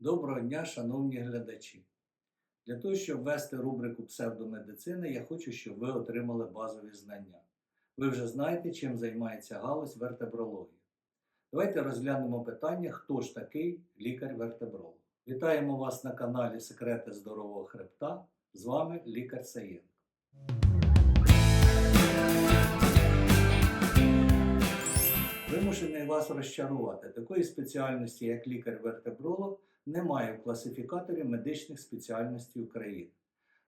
Доброго дня, шановні глядачі! Для того, щоб ввести рубрику псевдомедицина, я хочу, щоб ви отримали базові знання. Ви вже знаєте, чим займається галузь вертебрології. Давайте розглянемо питання, хто ж такий лікар-вертебролог. Вітаємо вас на каналі Секрети здорового хребта. З вами лікар Саєнко. Вимушений вас розчарувати. Такої спеціальності, як лікар-вертебролог, немає в класифікаторі медичних спеціальностей України.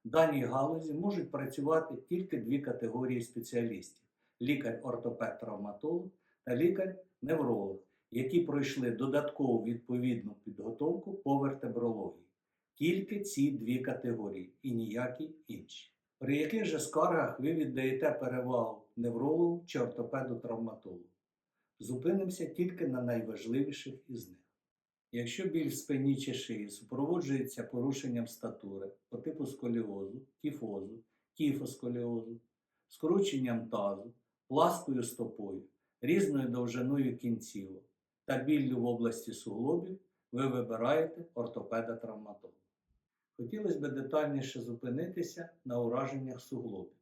В даній галузі можуть працювати тільки дві категорії спеціалістів: лікар-ортопед-травматолог та лікар-невролог, які пройшли додаткову відповідну підготовку по вертебрології. Тільки ці дві категорії і ніякі інші. При яких же скаргах ви віддаєте перевагу неврологу чи ортопеду-травматологу? Зупинимося тільки на найважливіших із них. Якщо біль в спині чи шиї супроводжується порушенням статури по типу сколіозу, кіфозу, кіфосколіозу, скрученням тазу, пласкою стопою, різною довжиною кінцівок та біллю в області суглобів, ви вибираєте ортопеда-травматолога. Хотілося б детальніше зупинитися на ураженнях суглобів.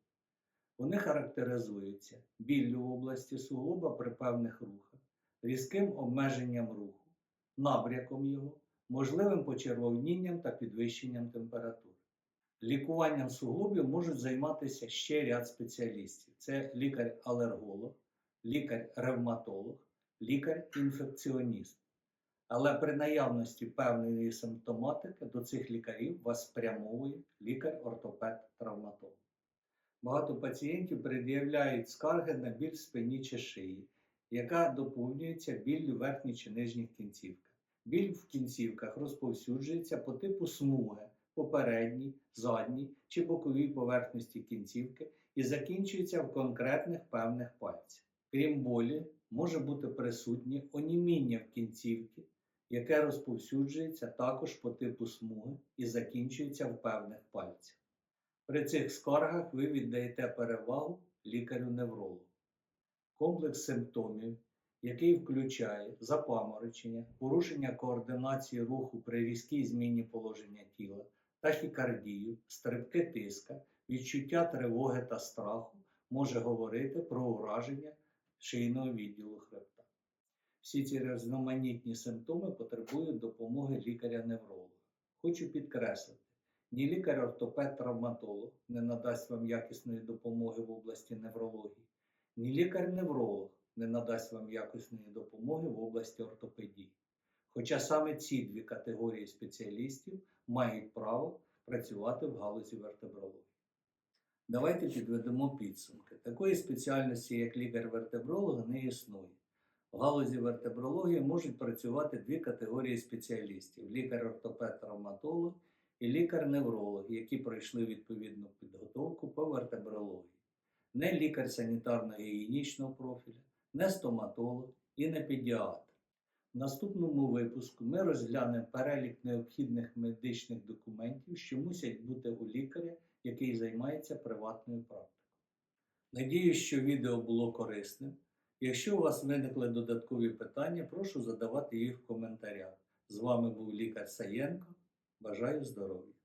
Вони характеризуються біллю в області суглоба при певних рухах, різким обмеженням руху, набряком його, можливим почервонінням та підвищенням температури. Лікуванням суглобів можуть займатися ще ряд спеціалістів: це лікар-алерголог, лікар-ревматолог, лікар-інфекціоніст. Але при наявності певної симптоматики до цих лікарів вас спрямовує лікар-ортопед-травматолог. Багато пацієнтів пред'являють скарги на біль в спині чи шиї, яка доповнюється біллю верхніх чи нижніх кінцівках. Біль в кінцівках розповсюджується по типу смуги, попередній, задній чи боковій поверхності кінцівки і закінчується в конкретних певних пальцях. Крім болі, може бути присутнє оніміння в кінцівці, яке розповсюджується також по типу смуги і закінчується в певних пальцях. При цих скаргах ви віддаєте перевагу лікарю-неврологу. Комплекс симптомів, який включає запаморочення, порушення координації руху при різкій зміні положення тіла, тахікардію, стрибки тиска, відчуття тривоги та страху, може говорити про ураження шийного відділу хребта. Всі ці різноманітні симптоми потребують допомоги лікаря-невролога. Хочу підкреслити, ні лікар-ортопед-травматолог не надасть вам якісної допомоги в області неврології, ні лікар-невролог не надасть вам якісної допомоги в області ортопедії. Хоча саме ці дві категорії спеціалістів мають право працювати в галузі вертебрології. Давайте підведемо підсумки. Такої спеціальності, як лікар-вертебролог, не існує. В галузі вертебрології можуть працювати дві категорії спеціалістів: лікар-ортопед-травматолог і лікар-невролог, які пройшли відповідну підготовку по вертебрології. Не лікар санітарно-гігієнічного профіля, не стоматолог і не педіатр. В наступному випуску ми розглянемо перелік необхідних медичних документів, що мусять бути у лікаря, який займається приватною практикою. Надіюсь, що відео було корисним. Якщо у вас виникли додаткові питання, прошу задавати їх в коментарях. З вами був лікар Саєнко. Бажаю здоров'я!